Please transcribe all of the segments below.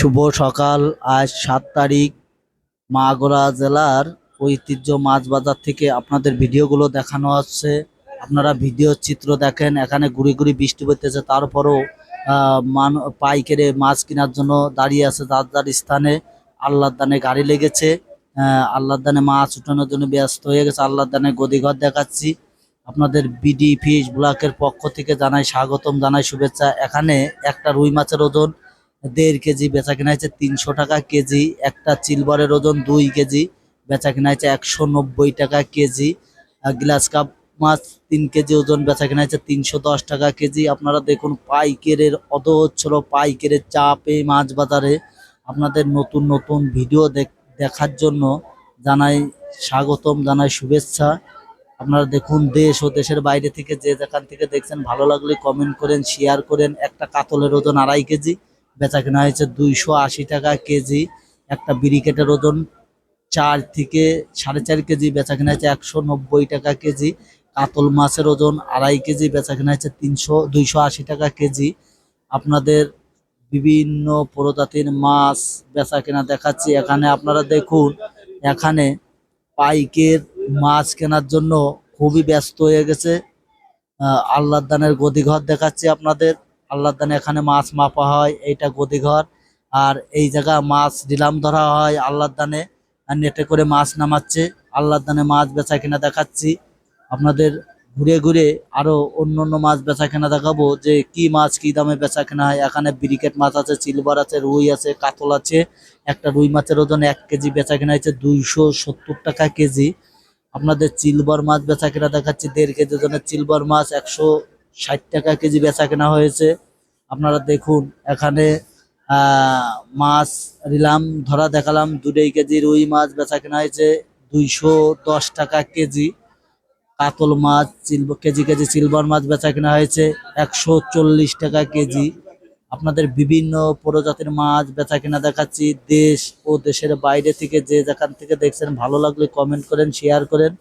শুভ সকাল। আজ সাত তারিখ মাগুরা জেলার ঐতিহ্য মাছ বাজার থেকে আপনাদের ভিডিওগুলো দেখানো হচ্ছে। আপনারা ভিডিও চিত্র দেখেন, এখানে গুড়ি গুড়ি বৃষ্টি পড়তেছে। তারপরও মান, পাইকারে মাছ কেনার জন্য দাঁড়িয়ে আছে যার যার স্থানে। আল্লাহর দানে গাড়ি লেগেছে। আল্লাহর দানে মাছ উঠানোর জন্য ব্যস্ত হয়ে গেছে। আল্লাহর দানে গদিঘর দেখাচ্ছি। আপনাদের বিডি ফিশ ব্লকের পক্ষ থেকে জানাই স্বাগতম, জানাই শুভেচ্ছা। এখানে একটা রুই মাছের ওজন দেড় কেজি বেচা কেনা হয়েছে তিনশো টাকা কেজি, একটা চিলবারের ওজন দুই কেজি, বেচা কেনা হয়েছে একশো নব্বই টাকা কেজি। গ্লাস কাপ মাছ তিন কেজি ওজন, বেচা কেনা হয়েছে তিনশো দশ টাকা কেজি। আপনারা দেখুন পাইকেরের অধচ্ছল পাইকেরের চাপ এই মাছ বাজারে। আপনাদের নতুন নতুন ভিডিও দেখ- দেখার জন্য জানাই স্বাগতম, জানাই শুভেচ্ছা। আপনারা দেখুন দেশ ও দেশের বাইরে থেকে যে যেখান থেকে দেখছেন, ভালো লাগলে কমেন্ট করেন শেয়ার করেন। একটা কাতলের ওজন আড়াই কেজি। বেচা কেনা হয়েছে দুইশো আশি টাকা কেজি। একটা বিরিকেটের ওজন চার থেকে সাড়ে চার কেজি বেচা কেনা হয়েছে একশো নব্বই টাকা কেজি। কাতল মাছের ওজন আড়াই কেজি বেচা কেনা হয়েছে তিনশো দুইশো আশি টাকা কেজি। আপনাদের বিভিন্ন প্রজাতির মাছ বেচা কেনা দেখাচ্ছি। এখানে আপনারা দেখুন এখানে পাইকের মাছ কেনার জন্য খুবই ব্যস্ত হয়ে গেছে। আহ, আল্লাহর দানের গদিঘর দেখাচ্ছি আপনাদের। আল্লাহর দানে এখানে মাছ মাপা হয়, এইটা গদিঘর। আর এই জায়গা মাছ ডিলাম ধরা হয়, আল্লাহর দানে নেটে করে মাছ নামাচ্ছে। আল্লাহর দানে মাছ বেচা কেনা দেখাচ্ছি। আপনাদের ঘুরে ঘুরে আরও অন্য অন্য মাছ বেচা কেনা দেখাবো যে কি মাছ কি দামে বেচা কেনা হয়। এখানে ব্রিকেট মাছ আছে, সিলভার আছে, রুই আছে, কাতল আছে। একটা রুই মাছের ওজন এক কেজি বেচা কেনা হয়েছে দুইশো সত্তর টাকা কেজি। আপনাদের চিলবার মাছ বেচা কেনা দেখাচ্ছি, দেড় কেজি ওজনের চিলবার মাছ, একশো ষাট টাকা কেজি বেচা কেনা হয়েছে। আপনারা দেখুন, এখানে মাছ রিলাম ধরা দেখালাম, দুই কেজি রুই মাছ বেচা কেনা হয়েছে, দুইশো দশ টাকা কেজি। কাতল মাছ কেজি কেজি সিলভার মাছ বেচা কেনা হয়েছে, একশো চল্লিশ টাকা কেজি। আপনাদের বিভিন্ন প্রজাতির মাছ বেচা কেনা দেখাচ্ছি। দেশ ও দেশের বাইরে থেকে যে যেখান থেকে দেখছেন, ভালো লাগলে কমেন্ট করেন শেয়ার করেন।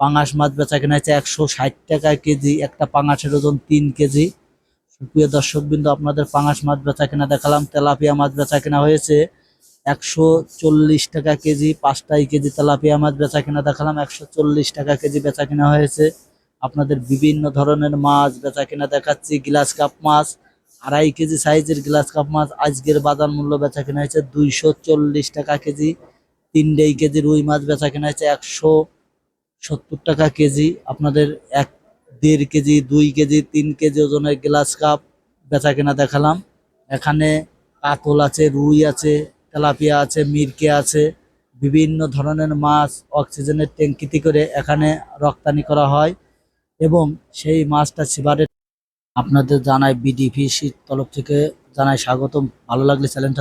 পাঙাশ মাছ বেচা কেনা হয়েছে একশো ষাট টাকা কেজি, একটা পাঙাশের ওজন তিন কেজি। সুপ্রিয় দর্শকবৃন্দ, আপনাদের পাঙাশ মাছ বেচা কেনা দেখালাম। তেলাপিয়া মাছ বেচা কেনা হয়েছে একশো চল্লিশ টাকা কেজি, পাঁচটাই কেজি তেলাপিয়া মাছ বেচা কেনা দেখালাম। একশো চল্লিশ টাকা কেজি বেচা কেনা হয়েছে। আপনাদের বিভিন্ন ধরনের মাছ বেচা কেনা দেখাচ্ছি। গ্লাস কাপ মাছ, আড়াই কেজি সাইজের গ্লাস কাপ মাছ, আজকের বাজার মূল্য বেচা কেনা হয়েছে দুইশো চল্লিশ টাকা কেজি। তিনটেই কেজি রুই মাছ বেচা কেনা হয়েছে একশো সত্তর টাকা কেজি, আপনাদের এক দেড় কেজি, দুই কেজি, তিন কেজি ওজনের গ্লাস কাপ বেচা কেনা দেখালাম। এখানে কাতল আছে, রুই আছে, তেলাপিয়া আছে, মিরকে আছে, বিভিন্ন ধরনের মাছ অক্সিজেনের ট্যাঙ্কিতে করে এখানে রপ্তানি করা হয় এবং সেই মাছটা সিবারে আপনাদের জানায় জানাই বিডিপিসির তরফ থেকে জানাই স্বাগতম। ভালো লাগলে চ্যানেলটা